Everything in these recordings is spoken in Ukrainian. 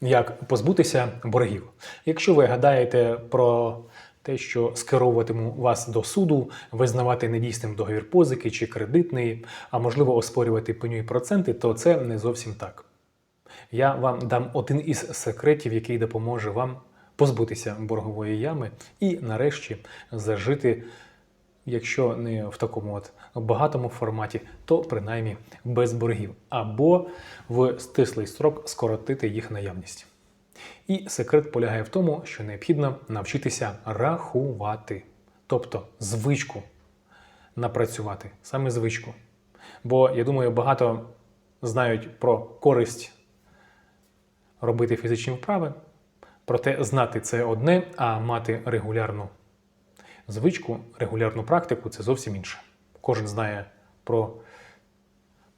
як позбутися боргів. Якщо ви гадаєте про те, що скеровуватиму вас до суду, визнавати недійсним договір позики чи кредитний, а можливо оспорювати пеню і проценти, то це не зовсім так. Я вам дам один із секретів, який допоможе вам позбутися боргової ями і нарешті зажити, якщо не в такому от багатому форматі, то принаймні без боргів, або в стислий строк скоротити їх наявність. І секрет полягає в тому, що необхідно навчитися рахувати, тобто звичку напрацювати, саме звичку. Бо я думаю, багато знають про користь робити фізичні вправи, проте знати це одне, а мати регулярну звичку, регулярну практику це зовсім інше. Кожен знає про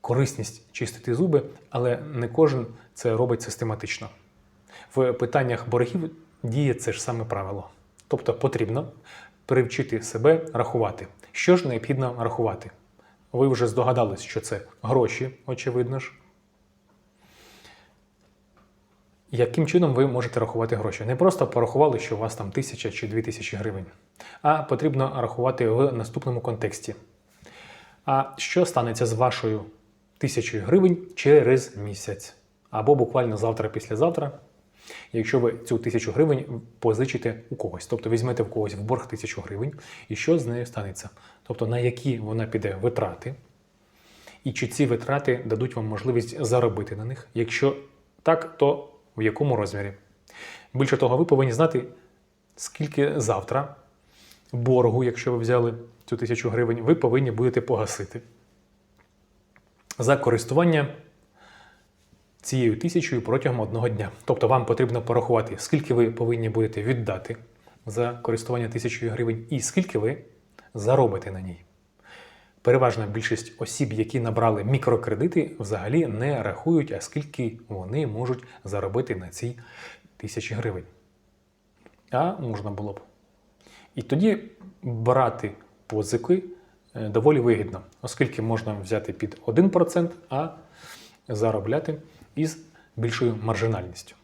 корисність чистити зуби, але не кожен це робить систематично. В питаннях боргів діє це ж саме правило. Тобто потрібно привчити себе рахувати. Що ж необхідно рахувати? Ви вже здогадались, що це гроші, очевидно ж. Яким чином ви можете рахувати гроші? Не просто порахували, що у вас там тисяча чи дві тисячі гривень, а потрібно рахувати в наступному контексті. А що станеться з вашою тисячою гривень через місяць? Або буквально завтра-післязавтра, якщо ви цю тисячу гривень позичите у когось, тобто візьмете в когось в борг тисячу гривень, і що з нею станеться? Тобто на які вона піде витрати, і чи ці витрати дадуть вам можливість заробити на них? Якщо так, то в якому розмірі? Більше того, ви повинні знати, скільки завтра боргу, якщо ви взяли цю тисячу гривень, ви повинні будете погасити за користування цією тисячою протягом одного дня. Тобто вам потрібно порахувати, скільки ви повинні будете віддати за користування тисячою гривень і скільки ви заробите на ній. Переважна більшість осіб, які набрали мікрокредити, взагалі не рахують, а скільки вони можуть заробити на цій тисячі гривень. А можна було б. І тоді брати позики е, доволі вигідно, оскільки можна взяти під 1%, а заробляти із більшою маржинальністю.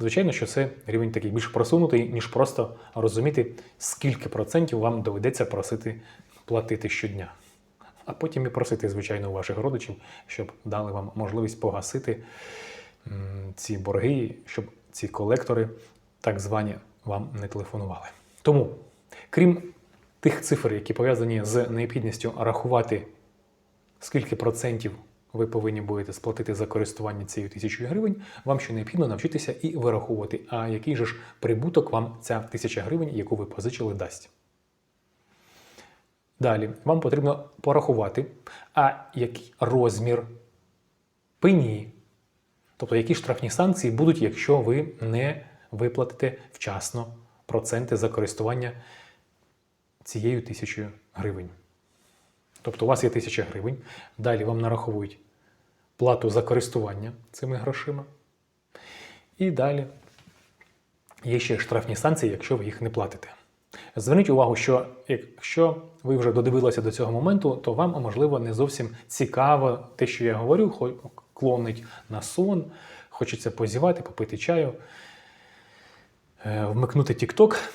Звичайно, що це рівень такий більш просунутий, ніж просто розуміти, скільки процентів вам доведеться просити платити щодня. А потім і просити, звичайно, у ваших родичів, щоб дали вам можливість погасити ці борги, щоб ці колектори, так звані, вам не телефонували. Тому, крім тих цифр, які пов'язані з необхідністю рахувати, скільки процентів ви повинні будете сплатити за користування цією тисячою гривень, вам ще необхідно навчитися і вираховувати, а який же ж прибуток вам ця тисяча гривень, яку ви позичили, дасть. Далі вам потрібно порахувати, а який розмір пені, тобто які штрафні санкції будуть, якщо ви не виплатите вчасно проценти за користування цією тисячою гривень. Тобто у вас є тисяча гривень, далі вам нараховують плату за користування цими грошима. І далі є ще штрафні санкції, якщо ви їх не платите. Зверніть увагу, що якщо ви вже додивилися до цього моменту, то вам, можливо, не зовсім цікаво те, що я говорю, клонить на сон, хочеться позівати, попити чаю, вмикнути TikTok.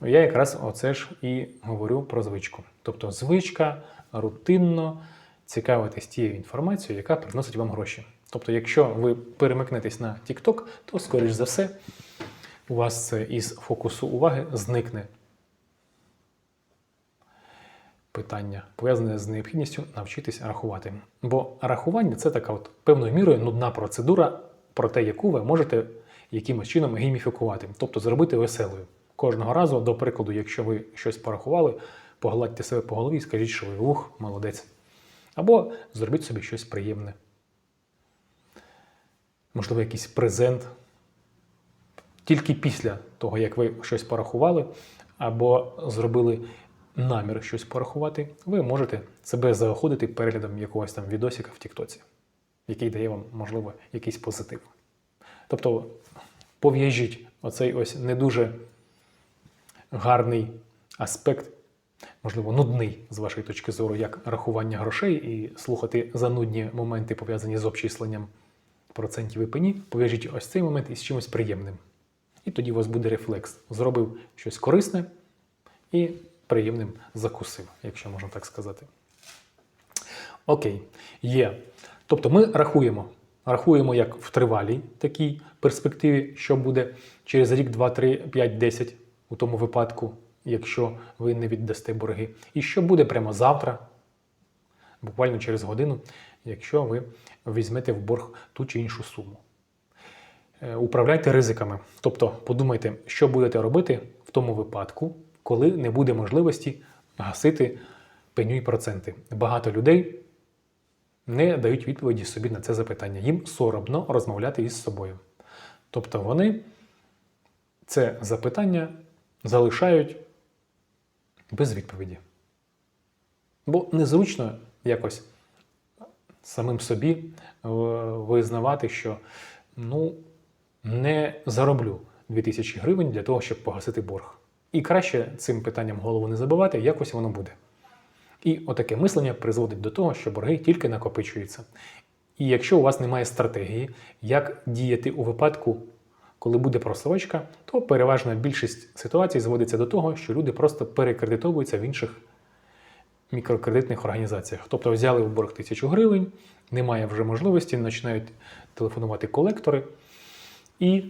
Я якраз оце ж і говорю про звичку. Тобто звичка рутинно цікавитись тією інформацією, яка приносить вам гроші. Тобто, якщо ви перемикнетесь на TikTok, то, скоріш за все, у вас це із фокусу уваги зникне питання, пов'язане з необхідністю навчитись рахувати. Бо рахування це така от певною мірою нудна процедура, проте яку ви можете якимось чином гейміфікувати, тобто зробити веселою. Кожного разу, до прикладу, якщо ви щось порахували, погладьте себе по голові і скажіть, що ви ух, молодець. Або зробіть собі щось приємне. Можливо, якийсь презент. Тільки після того, як ви щось порахували, або зробили намір щось порахувати, ви можете себе заохотити переглядом якогось там відосика в Тіктоці, який дає вам, можливо, якийсь позитив. Тобто пов'яжіть оцей ось не дуже гарний аспект, можливо, нудний з вашої точки зору, як рахування грошей і слухати занудні моменти, пов'язані з обчисленням процентів і пені, пов'яжіть ось цей момент із чимось приємним. І тоді у вас буде рефлекс. Зробив щось корисне і приємним закусив, якщо можна так сказати. Окей, є. Тобто ми рахуємо. Рахуємо як в тривалій такій перспективі, що буде через рік, 2, 3, 5, 10 у тому випадку, якщо ви не віддасте борги. І що буде прямо завтра, буквально через годину, якщо ви візьмете в борг ту чи іншу суму. Е, Управляйте ризиками. Тобто подумайте, що будете робити в тому випадку, коли не буде можливості гасити пеню і проценти. Багато людей не дають відповіді собі на це запитання. Їм соромно розмовляти із собою. Тобто вони це запитання залишають без відповіді. Бо незручно якось самим собі е, визнавати, що ну, не зароблю 2000 гривень для того, щоб погасити борг. І краще цим питанням голову не забивати, якось воно буде. І отаке мислення призводить до того, що борги тільки накопичуються. І якщо у вас немає стратегії, як діяти у випадку, коли буде просрочка, то переважна більшість ситуацій зводиться до того, що люди просто перекредитовуються в інших мікрокредитних організаціях. Тобто взяли в борг тисячу гривень, немає вже можливості, починають телефонувати колектори, і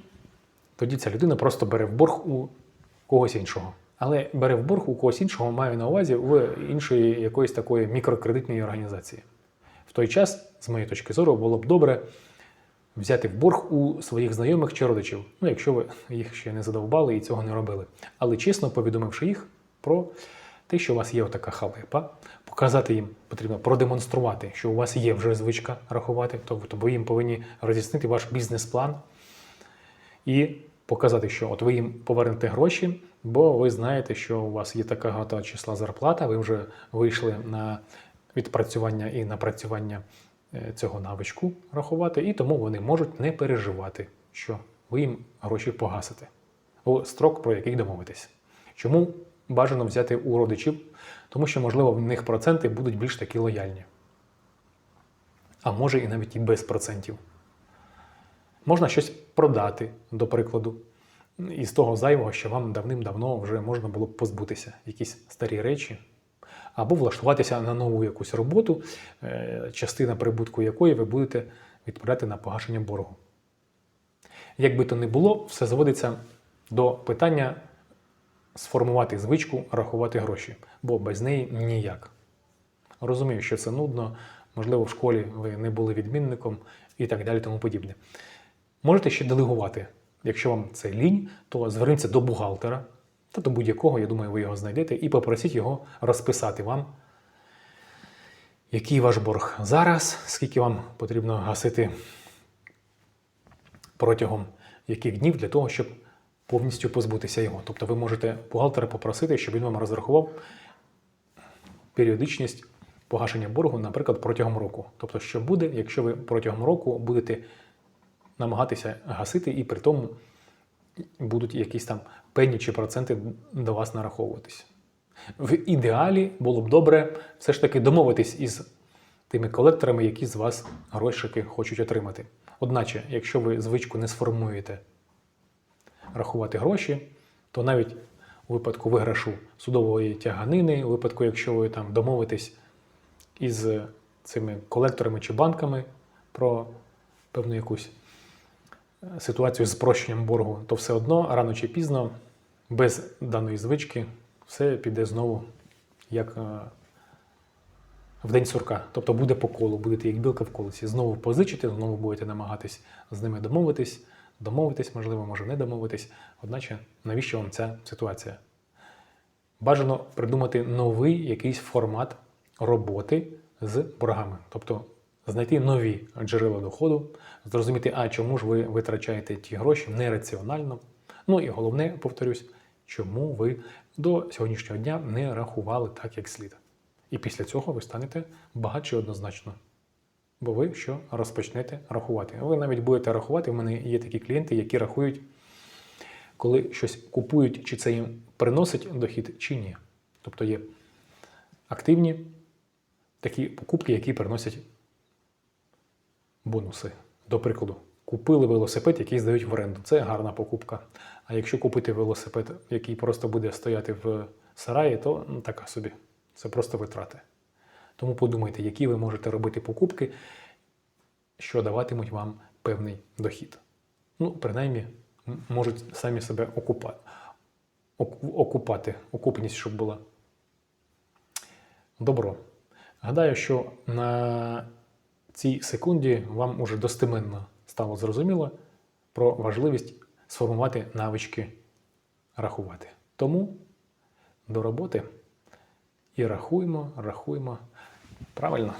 тоді ця людина просто бере в борг у когось іншого. Але бере в борг у когось іншого, маю на увазі в іншої якоїсь такої мікрокредитної організації. В той час, з моєї точки зору, було б добре взяти в борг у своїх знайомих чи родичів, ну якщо ви їх ще не задовбали і цього не робили. Але чесно повідомивши їх про те, що у вас є така халепа, показати їм потрібно продемонструвати, що у вас є вже звичка рахувати, тобто ви їм повинні роз'яснити ваш бізнес-план і показати, що от ви їм повернете гроші, бо ви знаєте, що у вас є така гата числа зарплата, ви вже вийшли на відпрацювання і напрацювання е, цього навичку рахувати, і тому вони можуть не переживати, що ви їм гроші погасите у строк, про який домовитесь. Чому бажано взяти у родичів? Тому що, можливо, в них проценти будуть більш такі лояльні. А може і навіть і без процентів. Можна щось продати, до прикладу, із того зайвого, що вам давним-давно вже можна було б позбутися, якісь старі речі, або влаштуватися на нову якусь роботу, е, частина прибутку якої ви будете відправляти на погашення боргу. Як би то не було, все зводиться до питання сформувати звичку рахувати гроші, бо без неї ніяк. Розумію, що це нудно, можливо, в школі ви не були відмінником і так далі, тому подібне. Можете ще делегувати. Якщо вам це лінь, то зверніться до бухгалтера та до будь-якого, я думаю, ви його знайдете, і попросіть його розписати вам, який ваш борг зараз, скільки вам потрібно гасити протягом яких днів для того, щоб повністю позбутися його. Тобто ви можете бухгалтера попросити, щоб він вам розрахував періодичність погашення боргу, наприклад, протягом року. Тобто, що буде, якщо ви протягом року будете намагатися гасити, і при тому будуть якісь там пені чи проценти до вас нараховуватись. В ідеалі було б добре все ж таки домовитись із тими колекторами, які з вас грошики хочуть отримати. Одначе, якщо ви звичку не сформуєте рахувати гроші, то навіть у випадку виграшу судової тяганини, у випадку, якщо ви там домовитесь із цими колекторами чи банками про певну якусь ситуацію з спрощенням боргу, то все одно рано чи пізно, без даної звички, все піде знову як е, в день сурка. Тобто буде по колу, будете як білка в колесі. Знову позичите, знову будете намагатись з ними домовитись, домовитись, можливо, може не домовитись. Одначе, навіщо вам ця ситуація? Бажано придумати новий якийсь формат роботи з боргами. Тобто знайти нові джерела доходу, зрозуміти, а чому ж ви витрачаєте ті гроші нераціонально. Ну і головне, повторюсь, чому ви до сьогоднішнього дня не рахували так, як слід. І після цього ви станете багатші однозначно. Бо ви що розпочнете рахувати. Ви навіть будете рахувати, у мене є такі клієнти, які рахують, коли щось купують, чи це їм приносить дохід, чи ні. Тобто є активні такі покупки, які приносять бонуси. До прикладу, купили велосипед, який здають в оренду. Це гарна покупка. А якщо купити велосипед, який просто буде стояти в сараї, то ну, така собі. Це просто витрати. Тому подумайте, які ви можете робити покупки, що даватимуть вам певний дохід. Ну, принаймні, можуть самі себе окупати, окупати, окупність, щоб була. Добро. Гадаю, що на цій секунді вам уже достеменно стало зрозуміло про важливість сформувати навички рахувати. Тому до роботи і рахуємо, рахуємо правильно.